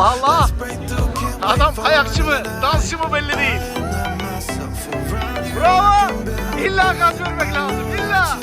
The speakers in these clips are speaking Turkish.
Allah Allah. Adam ayakçı mı, dansçı mı belli değil. Bravo. İlla gaz vermek lazım. İlla.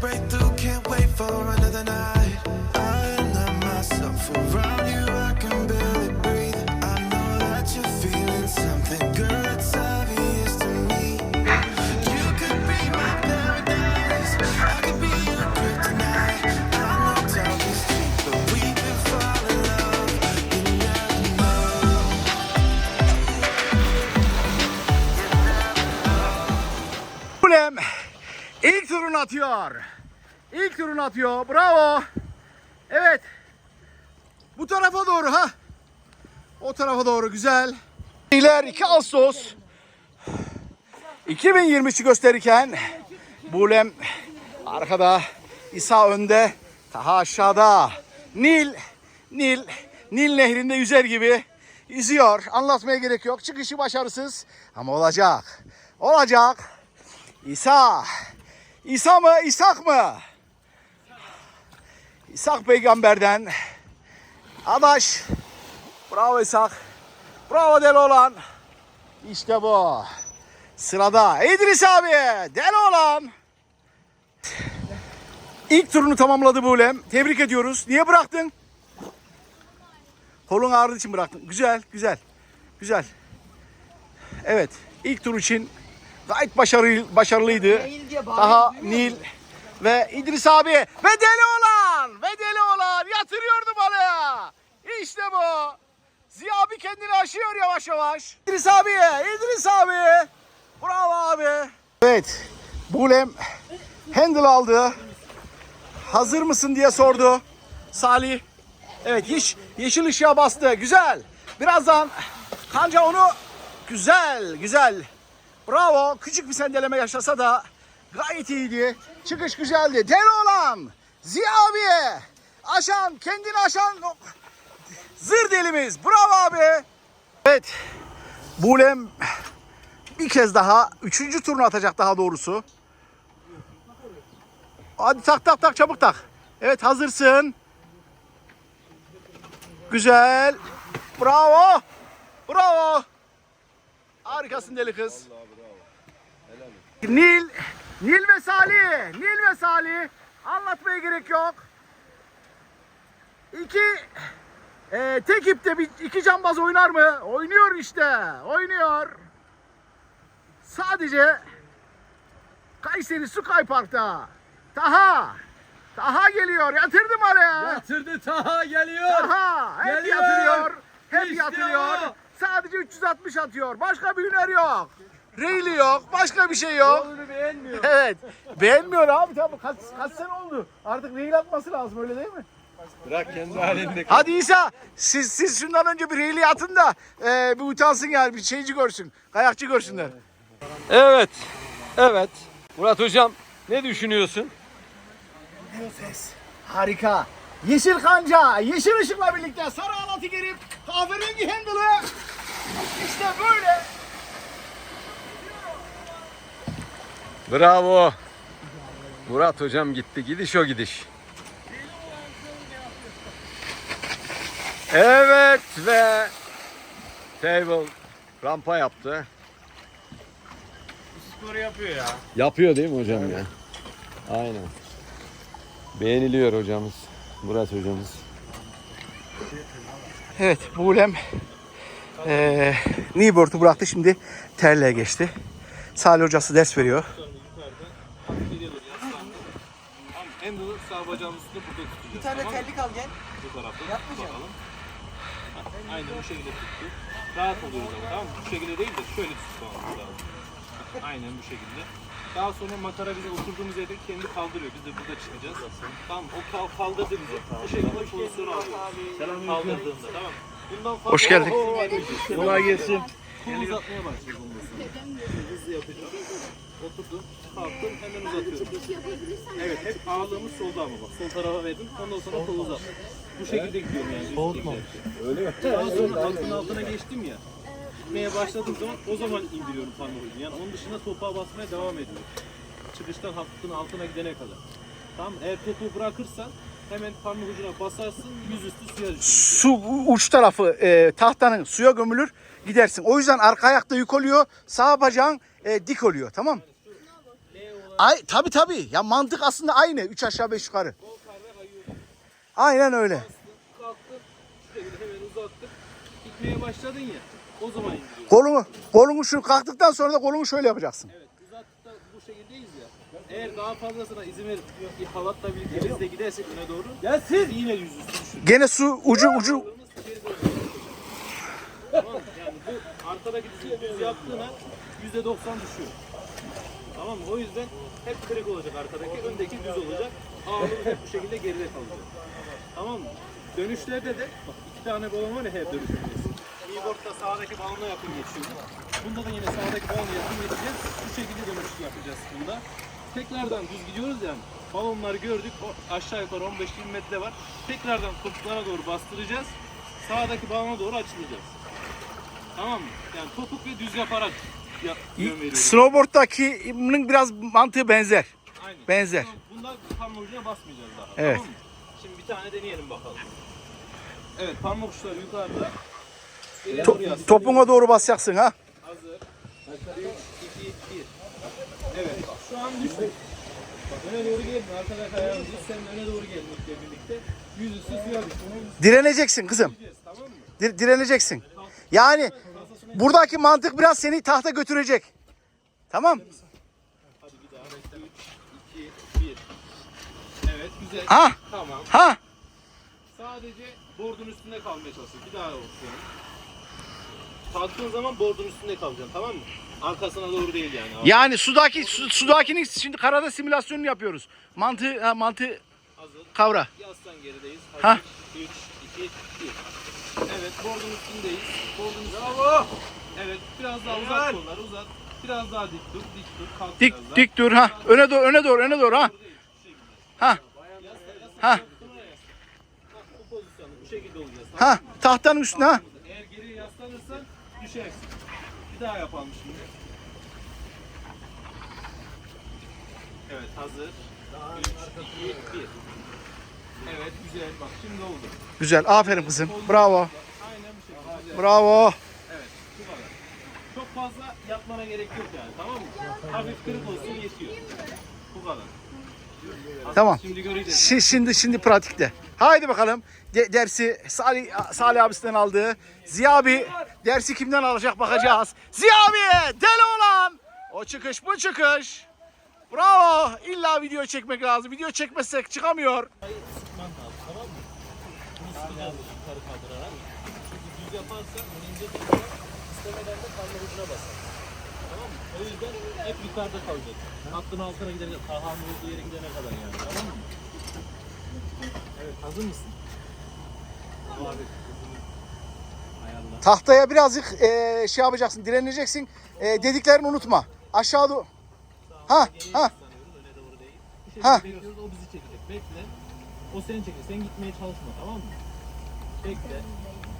Break through. Atıyor. İlk turunu atıyor. Bravo. Evet. Bu tarafa doğru ha. O tarafa doğru güzel. İler 2 Ağustos 2023'ü gösterirken Bulem arkada, İsa önde, Taha aşağıda. Nil, Nil, Nil nehrinde yüzer gibi yüzüyor. Anlatmaya gerek yok. Çıkışı başarısız ama olacak. Olacak. İsa. İsa mı? İshak mı? İshak peygamberden. Adaş. Bravo İshak. Bravo deli olan. İşte bu. Sırada İdris abi. Deli olan. İlk turunu tamamladı Bulem. Tebrik ediyoruz. Niye bıraktın? Kolun ağrıdığı için bıraktın. Güzel, güzel. Güzel. Evet. ilk tur için gayet başarılı, başarılıydı. Daha Nil ve İdris abi ve deli olan ve deli olan yatırıyordu balığı. İşte bu. Ziya abi kendini aşıyor yavaş yavaş. İdris abi, İdris abi. Bravo abi. Evet. Bulem handle aldı. Hazır mısın diye sordu. Salih. Evet yeş, yeşil ışığa bastı. Güzel. Birazdan kanca onu güzel güzel. Bravo. Küçük bir sendeleme yaşasa da gayet iyiydi. Çıkış güzeldi. Deli olan Ziya abi. Aşan kendini aşan zır delimiz. Bravo abi. Evet. Bulem bir kez daha üçüncü turunu atacak daha doğrusu. Hadi tak tak tak çabuk tak. Evet hazırsın. Güzel. Bravo. Bravo. Harikasın deli kız. Nil. Nil ve Salih. Nil ve Salih. Anlatmaya gerek yok. İki e, tek ipte bir, iki cambaz oynar mı? Oynuyor işte. Oynuyor. Sadece Kayseri Sky Park'ta. Taha. Taha geliyor. Yatırdım araya. Yatırdı Taha geliyor. Taha. Hep Geliyor. yatırıyor. Hep İşte yatırıyor. o. Sadece 360 atıyor. Başka bir hüner yok. Reyli yok. Başka bir şey yok. Oğlunu beğenmiyor. Evet. Beğenmiyor abi tabii. Kaç, kaç sene oldu. Artık reyl atması lazım öyle değil mi? Bırak kendi halinde. Hadi İsa siz, siz şundan önce bir reyli atın da e, bir utansın yani bir şeyci görsün. Kayakçı görsünler. Evet. Evet. Murat hocam ne düşünüyorsun? Ses. Harika. Yeşil kanca, yeşil ışıkla birlikte sarı halatı gerip kahverengi handle'ı işte böyle. Bravo. Murat hocam gitti. Gidiş o gidiş. Evet ve table rampa yaptı. Sporu yapıyor ya. Yapıyor değil mi hocam ya? Aynen. Beğeniliyor hocamız. Murat hocamız. Evet, Bulem eee Newport'u bıraktı şimdi terliğe geçti. Salih hocası ders veriyor. En hızlı sağ bacağın üstünde burada tutacağız. Bir tane tamam terlik al gel. Bu tarafta. Yapmayacağım. Bakalım. Aynen bu şekilde tuttu. Rahat oluyoruz ama tamam mı? Bu şekilde değil de şöyle tutmamız lazım. Aynen bu şekilde. Daha sonra makara bize oturduğumuz yerde kendi kaldırıyor. Biz de burada çıkacağız. Tamam? O kal kaldırdı bizi. Bu şekilde pozisyonu alıyoruz. Kaldırdığında tamam? Bundan fazla Hoş geldik. Kolay gelsin. Kol uzatmaya başlıyoruz ondan sonra. Hızlı yapacağım. Oturdum, kalktım, hemen uzatıyorum. Evet, hep ağırlığımız solda ama bak. Sol tarafa verdim, ondan sonra kol uzattım. Bu şekilde gidiyorum yani. Soğutma. Öyle mi? Daha sonra altın altına geçtim ya. Gitmeye başladığım zaman o zaman indiriyorum parmak ucunu. Yani onun dışında topuğa basmaya devam ediyorum. Çıkıştan hattın altına gidene kadar. Tamam Eğer topuğu bırakırsan hemen parmak ucuna basarsın, yüzüstü suya düşürsün. Su uç tarafı e, tahtanın suya gömülür gidersin. O yüzden arka ayakta yük oluyor. Sağ bacağın e, dik oluyor. Tamam Ay tabi tabi. Ya mantık aslında aynı. Üç aşağı beş yukarı. Aynen öyle. Kalktın, şu şekilde hemen uzattın. Gitmeye başladın ya, o zaman indiriyorsun. Kolunu kolunu şu kalktıktan sonra da kolunu şöyle yapacaksın. Evet, uzattık da bu şekildeyiz ya. Eğer daha fazlasına izin verip bir halatla birlikte biz de gidersek öne doğru. Gelsin. Yine yüzüstü düşün. Gene su ucu ucu Tamam mı? Yani bu arkadaki dizi düz yaptığına yüzde doksan düşüyor. Tamam mı? O yüzden hep kırık olacak arkadaki, öndeki düz olacak. Ağırlığımız hep bu şekilde geride kalacak. Tamam mı? Dönüşlerde de bak iki tane balon var ya hep dönüşündeyiz. Keyboard'da sağdaki balona yakın geçiyoruz. Bunda da yine sağdaki balona yakın geçeceğiz. Bu şekilde dönüş yapacağız bunda. Tekrardan düz gidiyoruz yani. Balonları gördük. O aşağı yukarı 15-20 metre var. Tekrardan topuklara doğru bastıracağız. Sağdaki balona doğru açılacağız. Tamam mı? Yani topuk ve düz yaparak ya, yön veriyoruz. snowboard'dakinin biraz mantığı benzer. Aynen. benzer. Bunda parmak ucuna basmayacağız daha. Evet. Tamam mı? Şimdi bir tane deneyelim bakalım. Evet parmak uçları yukarıda. Yaslanıyoruz. Topuna doğru basacaksın ha. Hazır. 3, 2, 1. Evet. Şu an düştük. Öne doğru geldin. Arkada kayağımız. Sen öne doğru geldin ilkle birlikte. Yüzüstü suya düştün. Direneceksin kızım. Tamam mı? Dir- direneceksin. Yani buradaki mantık biraz seni tahta götürecek. Tamam. Hadi bir daha. 3, 2, 1. Evet güzel. Ha Tamam. ha. Sadece bordun üstünde kalmaya çalışın. Bir daha okuyalım. Kalktığın zaman bordun üstünde kalacaksın tamam mı? Arkasına doğru değil yani. Yani sudaki su, sudakinin şimdi karada simülasyonunu yapıyoruz. Mantığı ha, mantığı Hazır. kavra. Yaslan gerideyiz. Ha. Hazır. 3, 2, 1. Evet bordun üstündeyiz. Bordun üstünde. Bravo. Evet biraz daha uzat kolları uzat. Biraz daha dik dur. Dik dur. Kalk Dik biraz daha. dik dur ha. Öne doğru öne doğru öne doğru ha. Ha ha pozisyonda bu şekilde olacağız. ha. Tahtanın üstüne ha. Düşersin. Bir daha yapalım şimdi. Evet hazır. 3, 2, 1. Evet güzel bak şimdi oldu. Güzel. Aferin kızım. Bravo. Aynen bu şekilde. Güzel. Bravo. Evet bu kadar. Çok fazla yapmana gerek yok yani tamam mı? Hafif kırık olsun yetiyor. Bu kadar. Hazır. Tamam. Şimdi göreceğiz. Şi- Şimdi şimdi pratikte. Haydi bakalım. De- dersi Salih Salih abisinden aldı. Ziya abi dersi kimden alacak bakacağız. Ziya abi deli olan. O çıkış bu çıkış. Bravo. İlla video çekmek lazım. Video çekmezsek çıkamıyor. Yaparsan ince durursa istemeden de parmak ucuna basar. Tamam mı? O yüzden hep yukarıda kalacak. Hattın altına gidene, Tahan'ın olduğu yere gidene kadar yani. Tamam mı? Evet hazır mısın? Tahtaya birazcık eee, şey yapacaksın. Direneceksin. Eee, dediklerini unutma. Aşağı doğru. Ha ha. Ha. bekliyoruz, o bizi çekecek. Bekle. O seni çekecek. Sen gitmeye çalışma tamam mı? Bekle.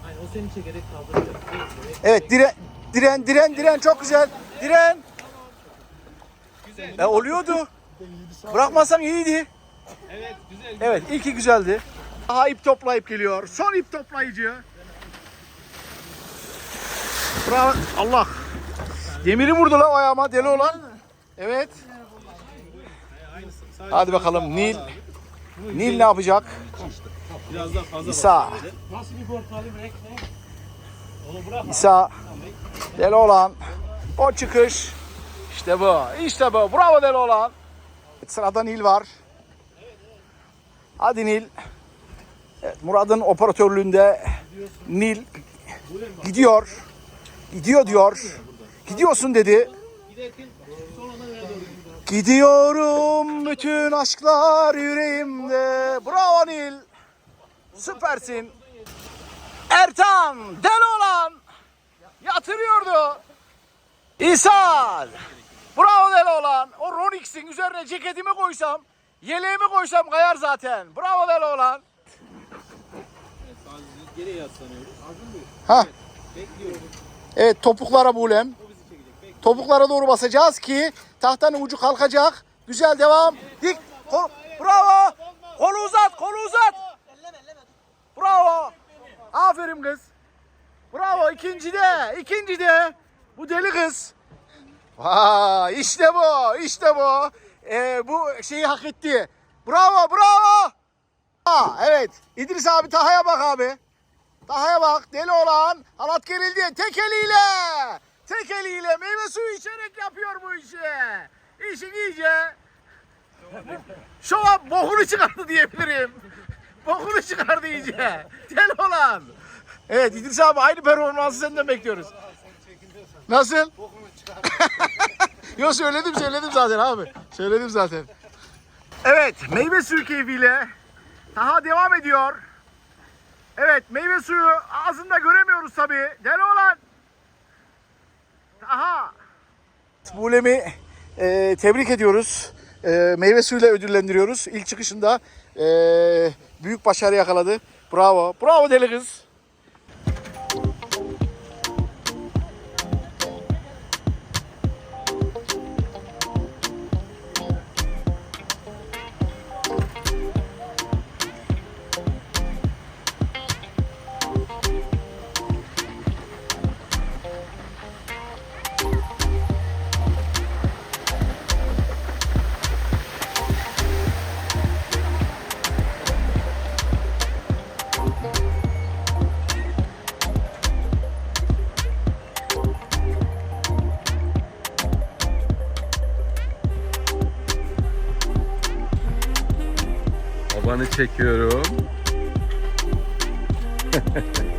Aynen o seni çekerek kaldıracak. Bekle, bekle, Evet diren diren diren diren çok güzel. Diren. Güzel. E, oluyordu. Bırakmasan iyiydi. Evet güzel. güzel. Evet ilki güzeldi. Daha ip toplayıp geliyor. Son ip toplayıcı. Bravo. Allah. Demiri vurdu lan ayağıma deli olan. Evet. Hadi bakalım Nil. Nil ne yapacak? Biraz daha fazla İsa. Nasıl bir portalı bırak. İsa. Deli olan. O çıkış. İşte bu. İşte bu. Bravo deli olan. Sırada Nil var. Hadi Nil. Evet, Murat'ın operatörlüğünde Nil gidiyor. Gidiyor diyor. Gidiyorsun dedi. Gidiyorum bütün aşklar yüreğimde. Bravo Nil. Süpersin. Ertan del olan yatırıyordu. İhsan. Bravo del olan. O Ronix'in üzerine ceketimi koysam, yeleğimi koysam kayar zaten. Bravo del olan. Evet, sadece geriye yaslanıyoruz. Ha. Bekliyoruz. Evet topuklara bulem. Topuklara doğru basacağız ki tahtanın ucu kalkacak. Güzel devam. Dik. Kol, bravo. Kolu uzat, kolu uzat. Bravo. Aferin kız. Bravo ikinci de, ikinci de. Bu deli kız. Vay işte bu, işte bu. Ee, bu şeyi hak etti. Bravo, bravo. Ha, evet. İdris abi Taha'ya bak abi. Taha'ya bak. Deli olan halat gerildi. Tek eliyle. Tek eliyle meyve suyu içerek yapıyor bu işi. İşin iyice. Şova bokunu çıkardı diyebilirim. Bokunu çıkardı iyice. Deli olan. Evet İdris abi aynı performansı senden bekliyoruz. Nasıl? Yo söyledim söyledim zaten abi. Söyledim zaten. Evet meyve suyu keyfiyle Taha devam ediyor. Evet meyve suyu ağzında göremiyoruz tabi. Deli olan. Aha. Bulemi e, tebrik ediyoruz. E, meyve suyuyla ödüllendiriyoruz. İlk çıkışında e, büyük başarı yakaladı. Bravo. Bravo deli kız. Babanı çekiyorum.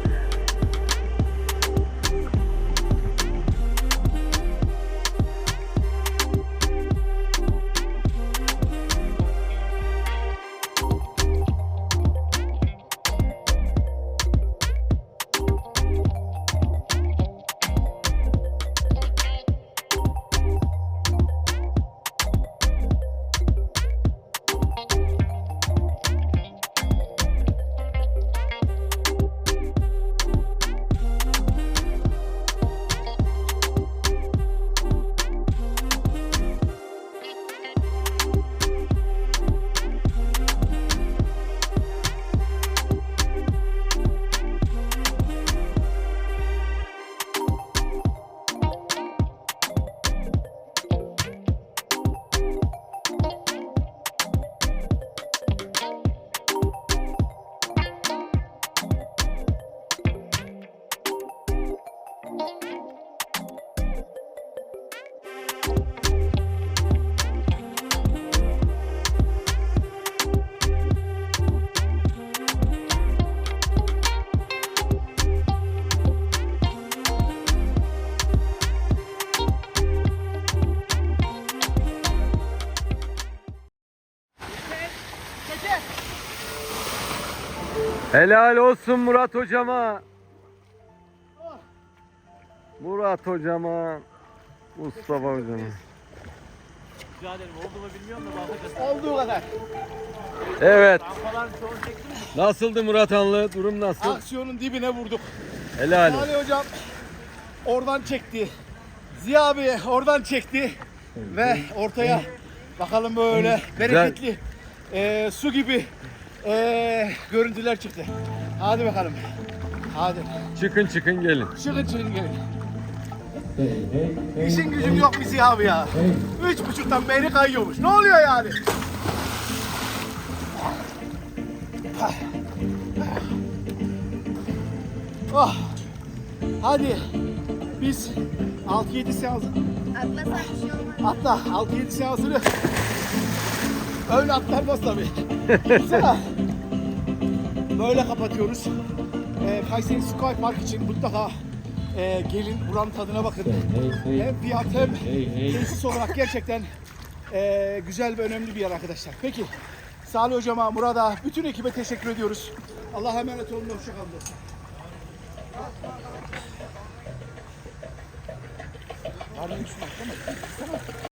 Helal olsun Murat hocama. Murat hocama. Mustafa hocama. Rica ederim. Oldu mu bilmiyorum da bakacağız. Olduğu kadar. Evet. Rampaların çoğunu çektin mi? Nasıldı Murat Anlı? Durum nasıl? Aksiyonun dibine vurduk. Helal olsun. Ali hocam oradan çekti. Ziya abi oradan çekti. Ve ortaya bakalım böyle bereketli eee, su gibi eee, görüntüler çıktı. Hadi bakalım. Hadi. Çıkın çıkın gelin. Çıkın çıkın gelin. İşin gücüm yok Ziya abi ya? Üç buçuktan beri kayıyormuş. Ne oluyor yani? Oh. Hadi. Biz 6-7 seans Atlasan bir şey olmaz. atla 6-7 seansını öyle atlanmaz tabii. Güzel. böyle kapatıyoruz. E, Kayseri Sky Park için mutlaka e, gelin buranın tadına bakın. Hem fiyat hem tesis olarak gerçekten e, güzel ve önemli bir yer arkadaşlar. Peki Salih Hocama, Murat'a, bütün ekibe teşekkür ediyoruz. Allah'a emanet olun. Hoşçakalın. Var mı? Üç var, değil mi?